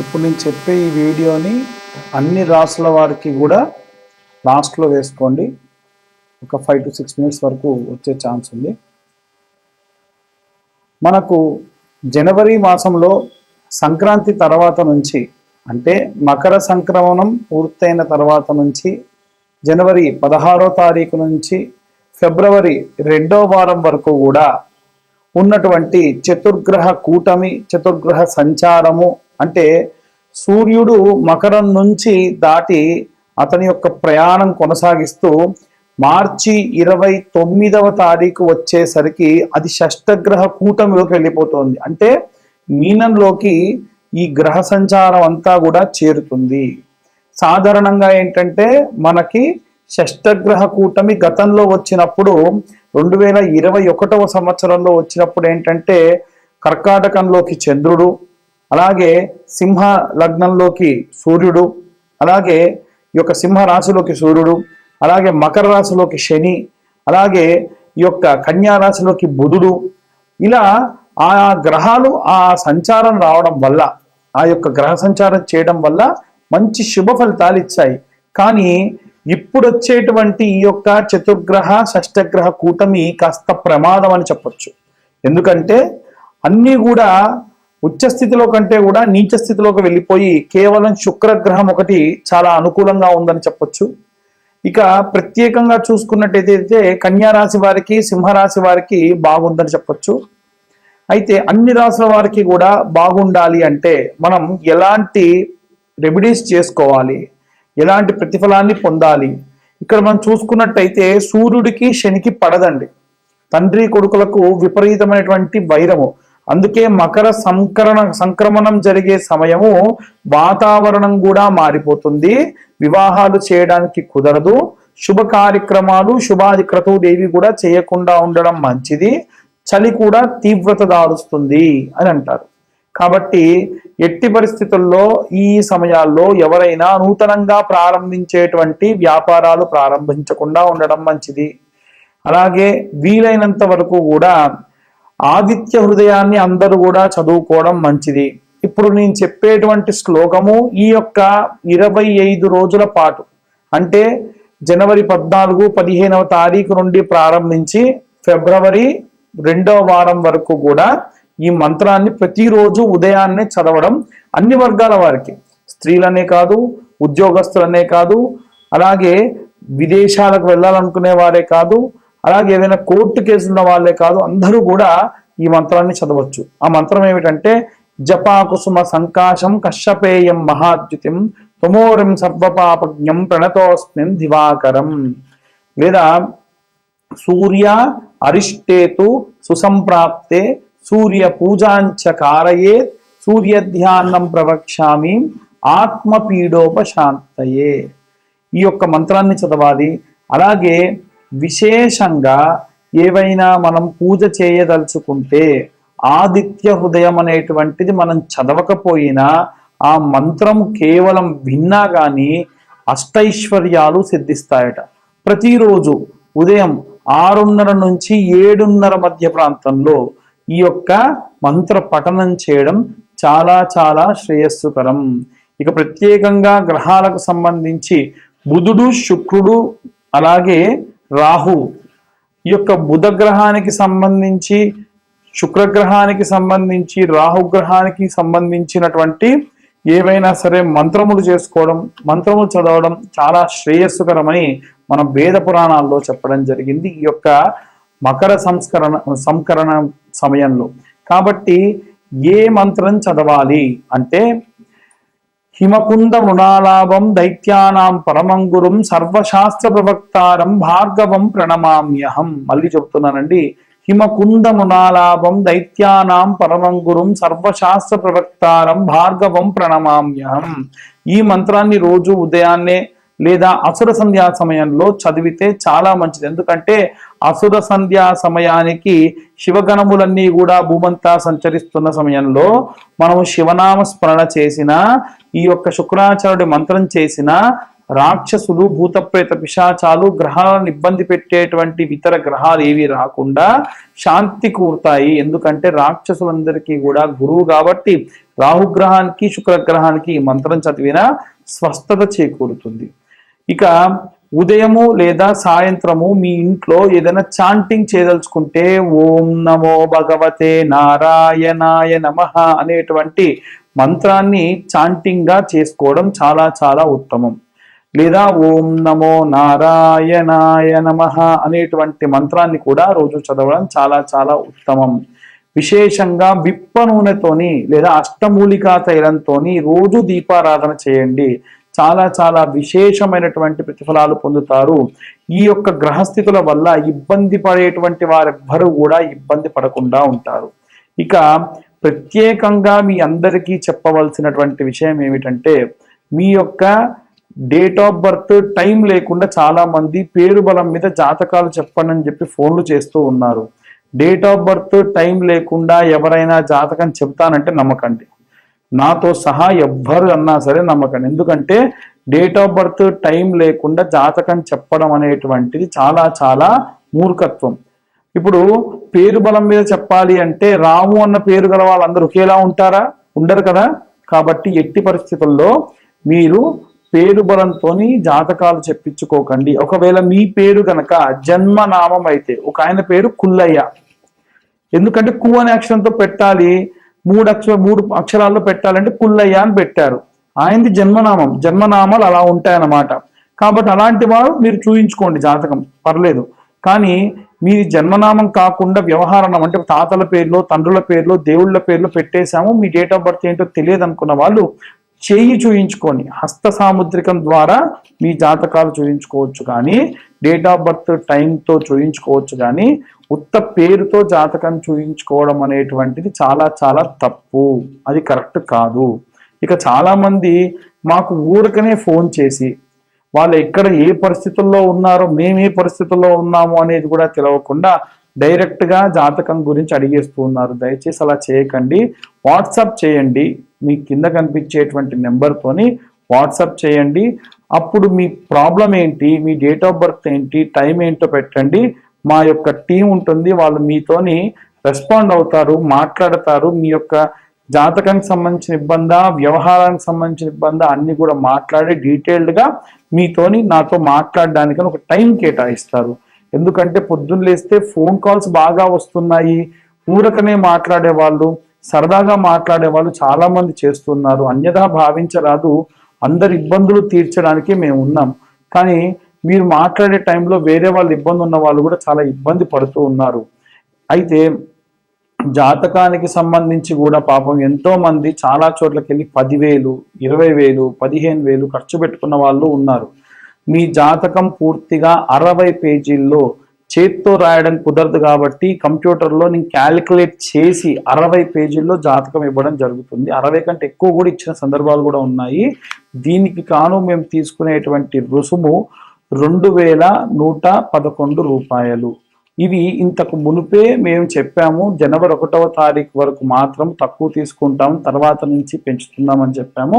ఇప్పుడు నేను చెప్పే ఈ వీడియోని అన్ని రాసుల వారికి కూడా లాస్ట్లో వేసుకోండి. ఒక ఫైవ్ టు సిక్స్ మినిట్స్ వరకు వచ్చే ఛాన్స్ ఉంది. మనకు జనవరి మాసంలో సంక్రాంతి తర్వాత నుంచి అంటే మకర సంక్రమణం పూర్తయిన తర్వాత నుంచి జనవరి పదహారో తారీఖు నుంచి ఫిబ్రవరి రెండో వారం వరకు కూడా ఉన్నటువంటి చతుర్గ్రహ కూటమి చతుర్గ్రహ సంచారము అంటే సూర్యుడు మకరం నుంచి దాటి అతని యొక్క ప్రయాణం కొనసాగిస్తూ మార్చి ఇరవై తొమ్మిదవ తారీఖు వచ్చేసరికి అది షష్టగ్రహ కూటమిలోకి వెళ్ళిపోతుంది. అంటే మీనంలోకి ఈ గ్రహ సంచారం అంతా కూడా చేరుతుంది. సాధారణంగా ఏంటంటే మనకి షష్టగ్రహ కూటమి గతంలో వచ్చినప్పుడు రెండు వేల ఇరవై ఒకటవ సంవత్సరంలో వచ్చినప్పుడు ఏంటంటే కర్కాటకంలోకి చంద్రుడు అలాగే సింహ లగ్నంలోకి సూర్యుడు అలాగే ఈ యొక్క సింహ రాశిలోకి సూర్యుడు అలాగే మకర రాశిలోకి శని అలాగే ఈ యొక్క కన్యా రాశిలోకి బుధుడు ఇలా ఆ గ్రహాలు ఆ సంచారం రావడం వల్ల ఆ యొక్క గ్రహ సంచారం చేయడం వల్ల మంచి శుభ ఫలితాలు ఇచ్చాయి. కానీ ఇప్పుడు వచ్చేటువంటి ఈ యొక్క చతుర్గ్రహ షష్టగ్రహ కూటమి కాస్త ప్రమాదం అని చెప్పొచ్చు. ఎందుకంటే అన్నీ కూడా ఉచ్చ స్థితిలో కంటే కూడా నీచ స్థితిలోకి వెళ్ళిపోయి కేవలం శుక్రగ్రహం ఒకటి చాలా అనుకూలంగా ఉందని చెప్పొచ్చు. ఇక ప్రత్యేకంగా చూసుకున్నట్టయితే కన్యా రాశి వారికి సింహరాశి వారికి బాగుందని చెప్పొచ్చు. అయితే అన్ని రాశుల వారికి కూడా బాగుండాలి అంటే మనం ఎలాంటి రెమెడీస్ చేసుకోవాలి? ఎలాంటి ప్రతిఫలాన్ని పొందాలి? ఇక్కడ మనం చూసుకున్నట్టయితే సూర్యుడికి శనికి పడదండి. తండ్రి కొడుకులకు విపరీతమైనటువంటి వైరము. అందుకే మకర సంకరణ సంక్రమణం జరిగే సమయము వాతావరణం కూడా మారిపోతుంది. వివాహాలు చేయడానికి కుదరదు. శుభ కార్యక్రమాలు శుభాధిక్రతులు దేవి కూడా చేయకుండా ఉండడం మంచిది. చలి కూడా తీవ్రత దారుస్తుంది అని అంటారు. కాబట్టి ఎట్టి పరిస్థితుల్లో ఈ సమయాల్లో ఎవరైనా నూతనంగా ప్రారంభించేటువంటి వ్యాపారాలు ప్రారంభించకుండా ఉండడం మంచిది. అలాగే వీలైనంత వరకు కూడా ఆదిత్య హృదయాన్ని అందరూ కూడా చదువుకోవడం మంచిది. ఇప్పుడు నేను చెప్పేటువంటి శ్లోకము ఈ యొక్క ఇరవై ఐదు రోజుల పాటు అంటే జనవరి పద్నాలుగు పదిహేనవ తారీఖు నుండి ప్రారంభించి ఫిబ్రవరి రెండవ వారం వరకు కూడా ఈ మంత్రాన్ని ప్రతిరోజు ఉదయాన్నే చదవడం అన్ని వర్గాల వారికి స్త్రీలనే కాదు ఉద్యోగస్తులనే కాదు అలాగే విదేశాలకు వెళ్ళాలనుకునే వారే కాదు అలాగే ఏదైనా కోర్టు కేసు ఉన్న వాళ్ళే కాదు అందరూ కూడా ఈ మంత్రాన్ని చదవచ్చు. ఆ మంత్రం ఏమిటంటే జపాకుసుమ సంకాశం కశ్యపేయం మహాద్యుతిం తుమోరం సర్వపాపజ్ఞం ప్రణతోస్మిన్ దివాకరం. లేదా సూర్య అరిష్టేతు సుసంప్రాప్తే సూర్య పూజాంచ కారయే సూర్య ధ్యానం ప్రవక్ష్యామి ఆత్మపీడోపశాంతయే. ఈ యొక్క మంత్రాన్ని చదవాలి. అలాగే విశేషంగా ఏవైనా మనం పూజ చేయదలుచుకుంటే ఆదిత్య హృదయం అనేటువంటిది మనం చదవకపోయినా ఆ మంత్రం కేవలం విన్నా కానీ అష్టైశ్వర్యాలు సిద్ధిస్తాయట. ప్రతిరోజు ఉదయం ఆరున్నర నుంచి ఏడున్నర మధ్య ప్రాంతంలో ఈ యొక్క మంత్ర పఠనం చేయడం చాలా చాలా శ్రేయస్సుకరం. ఇక ప్రత్యేకంగా గ్రహాలకు సంబంధించి బుధుడు శుక్రుడు అలాగే రాహు ఈ యొక్క బుధ గ్రహానికి సంబంధించి శుక్రగ్రహానికి సంబంధించి రాహుగ్రహానికి సంబంధించినటువంటి ఏవైనా సరే మంత్రములు చేసుకోవడం మంత్రములు చదవడం చాలా శ్రేయస్సుకరమని మన వేద పురాణాల్లో చెప్పడం జరిగింది ఈ యొక్క మకర సంస్కరణ సంకరణ సమయంలో. కాబట్టి ఏ మంత్రం చదవాలి అంటే హిమకుంద మృణాలాభం దైత్యానాం పరమంగురం సర్వశాస్త్ర ప్రవక్తారం భార్గవం ప్రణమామ్యహం మళ్ళీ చెప్తున్నానండి హిమకుంద మృణాలాభం దైత్యానాం పరమంగురం సర్వశాస్త్ర ప్రవక్తారం భార్గవం ప్రణమామ్యహం ఈ మంత్రాన్ని రోజు ఉదయాన్నే లేదా అసుర సంధ్యా సమయంలో చదివితే చాలా మంచిది. ఎందుకంటే అసుర సంధ్యా సమయానికి శివగణములన్నీ కూడా భూమంతా సంచరిస్తున్న సమయంలో మనము శివనామ స్మరణ చేసిన ఈ యొక్క శుక్రాచార్యుడి మంత్రం చేసిన రాక్షసులు భూతప్రేత పిశాచాలు గ్రహాలను ఇబ్బంది పెట్టేటువంటి ఇతర గ్రహాలు ఏవి రాకుండా శాంతి కూరుతాయి. ఎందుకంటే రాక్షసులందరికీ కూడా గురువు కాబట్టి రాహుగ్రహానికి శుక్రగ్రహానికి ఈ మంత్రం చదివిన స్వస్థత చేకూరుతుంది. ఇక ఉదయము లేదా సాయంత్రము మీ ఇంట్లో ఏదైనా చాంటింగ్ చేయదలుచుకుంటే ఓం నమో భగవతే నారాయణాయ నమ అనేటువంటి మంత్రాన్ని చాంటింగ్గా చేసుకోవడం చాలా చాలా ఉత్తమం. లేదా ఓం నమో నారాయణాయ నమ అనేటువంటి మంత్రాన్ని కూడా రోజు చదవడం చాలా చాలా ఉత్తమం. విశేషంగా విప్ప నూనెతోని లేదా అష్టమూలికా తైలంతోని రోజు దీపారాధన చేయండి. చాలా చాలా విశేషమైనటువంటి ప్రతిఫలాలు పొందుతారు. ఈ యొక్క గ్రహస్థితుల వల్ల ఇబ్బంది పడేటువంటి వారెవ్వరూ కూడా ఇబ్బంది పడకుండా ఉంటారు. ఇక ప్రత్యేకంగా మీ అందరికీ చెప్పవలసినటువంటి విషయం ఏమిటంటే మీ యొక్క డేట్ ఆఫ్ బర్త్ టైం లేకుండా చాలా మంది పేరు బలం మీద జాతకాలు చెప్పండి అని చెప్పి ఫోన్లు చేస్తూ ఉన్నారు. డేట్ ఆఫ్ బర్త్ టైం లేకుండా ఎవరైనా జాతకం చెప్తానంటే నమ్మకండి. నాతో సహా ఎవ్వరు అన్నా సరే నమ్మకండి ఎందుకంటే డేట్ ఆఫ్ బర్త్ టైం లేకుండా జాతకం చెప్పడం అనేటువంటిది చాలా చాలా మూర్ఖత్వం. ఇప్పుడు పేరు బలం మీద చెప్పాలి అంటే రాము అన్న పేరు గల వాళ్ళందరూ ఒకేలా ఉంటారా? ఉండరు కదా? కాబట్టి ఎట్టి పరిస్థితుల్లో మీరు పేరు బలంతో జాతకాలు చెప్పించుకోకండి. ఒకవేళ మీ పేరు గనక జన్మనామం అయితే ఒక ఆయన పేరు కుల్లయ్య. ఎందుకంటే కు అనే అక్షరంతో పెట్టాలి. మూడు అక్షర మూడు అక్షరాల్లో పెట్టాలంటే కుల్లయ్య అని పెట్టారు. ఆయనది జన్మనామం. జన్మనామాలు అలా ఉంటాయన్నమాట. కాబట్టి అలాంటి వారు మీరు చూయించుకోండి జాతకం. పర్లేదు. కానీ మీ జన్మనామం కాకుండా వ్యవహారం అంటే తాతల పేర్లో తండ్రుల పేర్లో దేవుళ్ళ పేర్లో పెట్టేశాము. మీ డేట్ ఆఫ్ బర్త్ ఏంటో తెలియదు అనుకున్న వాళ్ళు చేయి చూయించుకొని హస్త సాముద్రికం ద్వారా మీ జాతకాలు చూయించుకోవచ్చు కానీ డేట్ ఆఫ్ బర్త్ టైంతో చూయించుకోవచ్చు కానీ ఉత్త పేరుతో జాతకం చూయించుకోవడం అనేటువంటిది చాలా చాలా తప్పు. అది కరెక్ట్ కాదు. ఇక చాలామంది మాకు ఊరికనే ఫోన్ చేసి వాళ్ళు ఎక్కడ ఏ పరిస్థితుల్లో ఉన్నారో మేము ఏ పరిస్థితుల్లో ఉన్నాము అనేది కూడా తెలవకుండా డైరెక్ట్గా జాతకం గురించి అడిగేస్తూ ఉన్నారు. దయచేసి అలా చేయకండి. వాట్సాప్ చేయండి. మీ కింద కనిపించేటువంటి నెంబర్తోని వాట్సాప్ చేయండి. అప్పుడు మీ ప్రాబ్లం ఏంటి మీ డేట్ ఆఫ్ బర్త్ ఏంటి టైం ఏంటో పెట్టండి. మా యొక్క టీం ఉంటుంది వాళ్ళు మీతోని రెస్పాండ్ అవుతారు మాట్లాడతారు. మీ యొక్క జాతకానికి సంబంధించిన ఇబ్బంద వ్యవహారానికి సంబంధించిన ఇబ్బంద అన్ని కూడా మాట్లాడి డీటెయిల్డ్గా మీతోని నాతో మాట్లాడడానికి ఒక టైం కేటాయిస్తారు. ఎందుకంటే పొద్దున్న లేస్తే ఫోన్ కాల్స్ బాగా వస్తున్నాయి. ఊరకనే మాట్లాడే వాళ్ళు సరదాగా మాట్లాడే వాళ్ళు చాలా మంది చేస్తున్నారు. అన్యథా భావించరాదు. అందరి ఇబ్బందులు తీర్చడానికి మేము ఉన్నాం. కానీ మీరు మాట్లాడే టైంలో వేరే వాళ్ళు ఇబ్బంది ఉన్న వాళ్ళు కూడా చాలా ఇబ్బంది పడుతూ ఉన్నారు. అయితే జాతకానికి సంబంధించి కూడా పాపం ఎంతో మంది చాలా చోట్లకి వెళ్ళి పదివేలు ఇరవై వేలు పదిహేను వేలు ఖర్చు పెట్టుకున్న వాళ్ళు ఉన్నారు. మీ జాతకం పూర్తిగా అరవై పేజీల్లో చేత్తో రాయడం కుదరదు కాబట్టి కంప్యూటర్లో నేను క్యాలిక్యులేట్ చేసి అరవై పేజీల్లో జాతకం ఇవ్వడం జరుగుతుంది. అరవై కంటే ఎక్కువ కూడా ఇచ్చిన సందర్భాలు కూడా ఉన్నాయి. దీనికి కాను మేము తీసుకునేటువంటి రుసుము రెండు వేల నూట పదకొండు రూపాయలు. ఇవి ఇంతకు మునుపే మేము చెప్పాము. జనవరి ఒకటవ తారీఖు వరకు మాత్రం తక్కువ తీసుకుంటాం. తర్వాత నుంచి పెంచుతున్నామని చెప్పాము.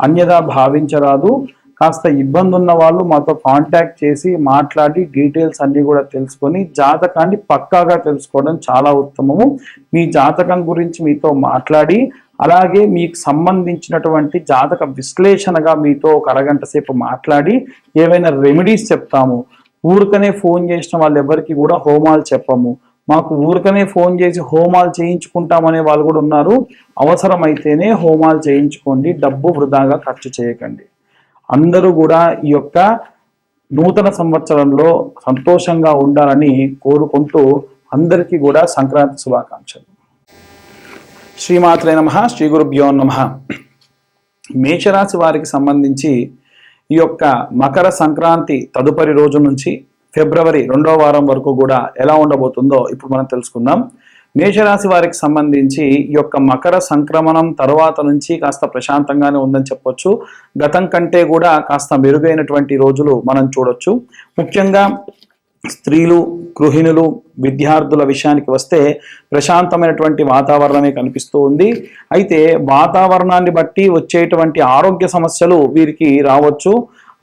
అన్యదా భావించరాదు. కాస్త ఇబ్బంది ఉన్న వాళ్ళు మాతో కాంటాక్ట్ చేసి మాట్లాడి డీటెయిల్స్ అన్ని కూడా తెలుసుకొని జాతకాన్ని పక్కాగా తెలుసుకోవడం చాలా ఉత్తమము. మీ జాతకం గురించి మీతో మాట్లాడి అలాగే మీకు సంబంధించినటువంటి జాతక విశ్లేషణగా మీతో ఒక అరగంట సేపు మాట్లాడి ఏవైనా రెమెడీస్ చెప్తాము. ఊరికనే ఫోన్ చేసిన వాళ్ళు ఎవరికి కూడా హోమాలు చెప్పము. మాకు ఊరికనే ఫోన్ చేసి హోమాలు చేయించుకుంటామనే వాళ్ళు కూడా ఉన్నారు. అవసరమైతేనే హోమాలు చేయించుకోండి. డబ్బు వృధాగా ఖర్చు చేయకండి. అందరూ కూడా ఈ యొక్క నూతన సంవత్సరంలో సంతోషంగా ఉండాలని కోరుకుంటూ అందరికీ కూడా సంక్రాంతి శుభాకాంక్షలు. శ్రీమాత్రే నమ శ్రీ గురుభ్యో నమ. మేషరాశి వారికి సంబంధించి ఈ యొక్క మకర సంక్రాంతి తదుపరి రోజు నుంచి ఫిబ్రవరి రెండో వారం వరకు కూడా ఎలా ఉండబోతుందో ఇప్పుడు మనం తెలుసుకుందాం. మేషరాశి వారికి సంబంధించి ఈ యొక్క మకర సంక్రమణం తర్వాత నుంచి కాస్త ప్రశాంతంగానే ఉందని చెప్పొచ్చు. గతం కంటే కూడా కాస్త మెరుగైనటువంటి రోజులు మనం చూడొచ్చు. ముఖ్యంగా స్త్రీలు గృహిణులు విద్యార్థుల విషయానికి వస్తే ప్రశాంతమైనటువంటి వాతావరణమే కనిపిస్తూ ఉంది. అయితే వాతావరణాన్ని బట్టి వచ్చేటువంటి ఆరోగ్య సమస్యలు వీరికి రావచ్చు.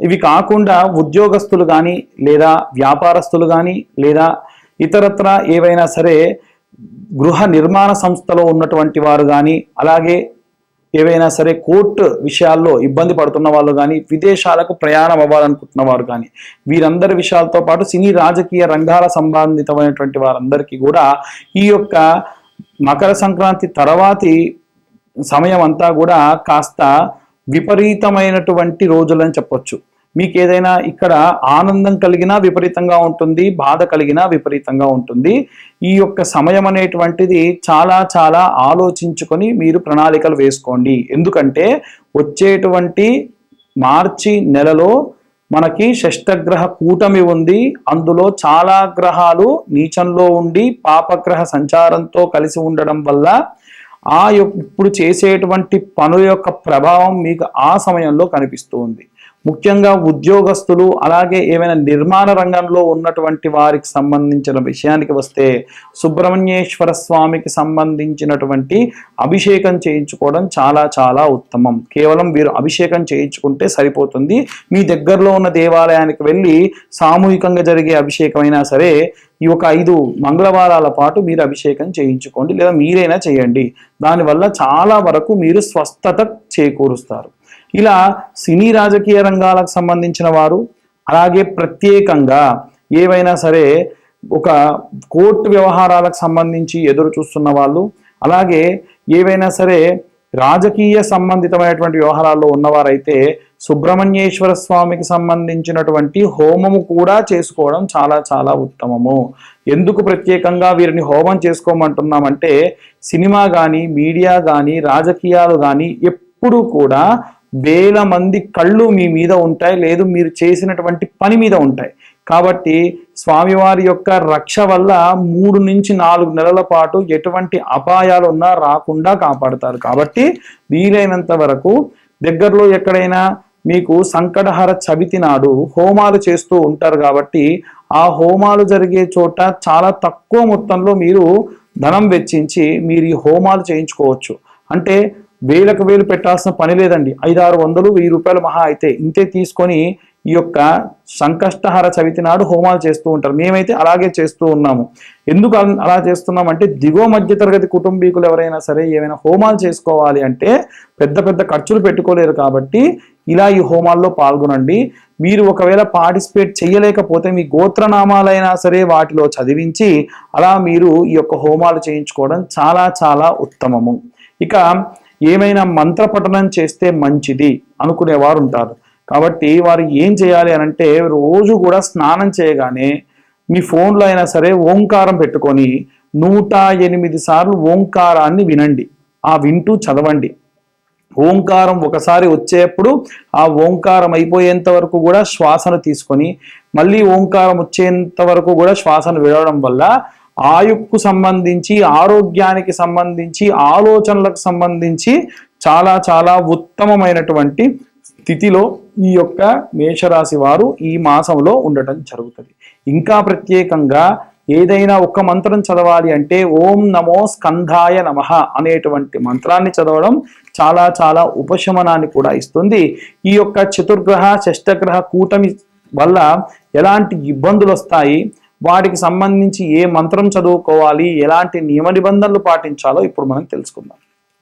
ఇవి కాకుండా ఉద్యోగస్తులు కానీ లేదా వ్యాపారస్తులు కానీ లేదా ఇతరత్ర ఏవైనా సరే గృహ నిర్మాణ సంస్థలో ఉన్నటువంటి వారు కానీ అలాగే ఏవైనా సరే కోర్టు విషయాల్లో ఇబ్బంది పడుతున్న వాళ్ళు కానీ విదేశాలకు ప్రయాణం అవ్వాలనుకుంటున్న వారు కానీ వీరందరి విషయాలతో పాటు సినీ రాజకీయ రంగాల సంబంధితమైనటువంటి వారందరికీ కూడా ఈ యొక్క మకర సంక్రాంతి తర్వాతి సమయం అంతా కూడా కాస్త విపరీతమైనటువంటి రోజులని చెప్పొచ్చు. మీకు ఏదైనా ఇక్కడ ఆనందం కలిగినా విపరీతంగా ఉంటుంది బాధ కలిగినా విపరీతంగా ఉంటుంది. ఈ యొక్క సమయం అనేటువంటిది చాలా చాలా ఆలోచించుకొని మీరు ప్రణాళికలు వేసుకోండి. ఎందుకంటే వచ్చేటువంటి మార్చి నెలలో మనకి షష్టగ్రహ కూటమి ఉంది. అందులో చాలా గ్రహాలు నీచంలో ఉండి పాపగ్రహ సంచారంతో కలిసి ఉండడం వల్ల ఆ యొక్క ఇప్పుడు చేసేటువంటి పనుల యొక్క ప్రభావం మీకు ఆ సమయంలో కనిపిస్తుంది ముఖ్యంగా ఉద్యోగస్తులు అలాగే ఏమైనా నిర్మాణ రంగంలో ఉన్నటువంటి వారికి సంబంధించిన విషయానికి వస్తే సుబ్రహ్మణ్యేశ్వర స్వామికి సంబంధించినటువంటి అభిషేకం చేయించుకోవడం చాలా చాలా ఉత్తమం. కేవలం వీరు అభిషేకం చేయించుకుంటే సరిపోతుంది. మీ దగ్గరలో ఉన్న దేవాలయానికి వెళ్ళి సామూహికంగా జరిగే అభిషేకం అయినా సరే ఈ ఒక ఐదు మంగళవారాల పాటు మీరు అభిషేకం చేయించుకోండి లేదా మీరైనా చేయండి. దానివల్ల చాలా వరకు మీరు స్వస్థత చేకూరుస్తారు. ఇలా సినీ రాజకీయ రంగాలకు సంబంధించిన వారు అలాగే ప్రత్యేకంగా ఏవైనా సరే ఒక కోర్టు వ్యవహారాలకు సంబంధించి ఎదురు చూస్తున్న వాళ్ళు అలాగే ఏవైనా సరే రాజకీయ సంబంధితమైనటువంటి వ్యవహారాల్లో ఉన్నవారైతే సుబ్రహ్మణ్యేశ్వర స్వామికి సంబంధించినటువంటి హోమము కూడా చేసుకోవడం చాలా చాలా ఉత్తమము. ఎందుకు ప్రత్యేకంగా వీరిని హోమం చేసుకోమంటున్నామంటే సినిమా కానీ మీడియా కానీ రాజకీయాలు కానీ ఎప్పుడు కూడా వేల మంది కళ్ళు మీ మీద ఉంటాయి లేదు మీరు చేసినటువంటి పని మీద ఉంటాయి. కాబట్టి స్వామివారి యొక్క రక్ష వల్ల మూడు నుంచి నాలుగు నెలల పాటు ఎటువంటి అపాయాలు ఉన్నా రాకుండా కాపాడుతారు. కాబట్టి వీలైనంత వరకు దగ్గరలో ఎక్కడైనా మీకు సంకటహర చవితి నాడు హోమాలు చేస్తూ ఉంటారు కాబట్టి ఆ హోమాలు జరిగే చోట చాలా తక్కువ మొత్తంలో మీరు ధనం వెచ్చించి మీరు ఈ హోమాలు చేయించుకోవచ్చు. అంటే వేలకు వేలు పెట్టాల్సిన పని లేదండి. ఐదు ఆరు వందలు వెయ్యి రూపాయలు మహా అయితే ఇంతే తీసుకొని ఈ యొక్క సంకష్టహార చవితి నాడు హోమాలు చేస్తూ ఉంటారు. మేమైతే అలాగే చేస్తూ ఉన్నాము. ఎందుకు అలా చేస్తున్నాం అంటే దిగువ మధ్యతరగతి కుటుంబీకులు ఎవరైనా సరే ఏమైనా హోమాలు చేసుకోవాలి అంటే పెద్ద పెద్ద ఖర్చులు పెట్టుకోలేరు కాబట్టి ఇలా ఈ హోమాల్లో పాల్గొనండి. మీరు ఒకవేళ పార్టిసిపేట్ చేయలేకపోతే మీ గోత్రనామాలైనా సరే వాటిలో చదివించి అలా మీరు ఈ యొక్క హోమాలు చేయించుకోవడం చాలా చాలా ఉత్తమము. ఇక ఏమైనా మంత్ర పఠనం చేస్తే మంచిది అనుకునేవారు ఉంటారు కాబట్టి వారు ఏం చేయాలి అని అంటే రోజు కూడా స్నానం చేయగానే మీ ఫోన్లో అయినా సరే ఓంకారం పెట్టుకొని నూట ఎనిమిది సార్లు ఓంకారాన్ని వినండి. ఆ వింటూ చదవండి. ఓంకారం ఒకసారి వచ్చేప్పుడు ఆ ఓంకారం అయిపోయేంత వరకు కూడా శ్వాసను తీసుకొని మళ్ళీ ఓంకారం వచ్చేంత వరకు కూడా శ్వాసను విడవడం వల్ల ఆయుక్కు సంబంధించి ఆరోగ్యానికి సంబంధించి ఆలోచనలకు సంబంధించి చాలా చాలా ఉత్తమమైనటువంటి స్థితిలో ఈ యొక్క మేషరాశి వారు ఈ మాసంలో ఉండటం జరుగుతుంది. ఇంకా ప్రత్యేకంగా ఏదైనా ఒక మంత్రం చదవాలి అంటే ఓం నమో స్కంధాయ నమః అనేటువంటి మంత్రాన్ని చదవడం చాలా చాలా ఉపశమనాన్ని కూడా ఇస్తుంది. ఈ యొక్క చతుర్గ్రహ షష్టగ్రహ కూటమి వల్ల ఎలాంటి ఇబ్బందులు వస్తాయి వాటికి సంబంధించి ఏ మంత్రం చదువుకోవాలి ఎలాంటి నియమ నిబంధనలు పాటించాలో ఇప్పుడు మనం తెలుసుకుందాం.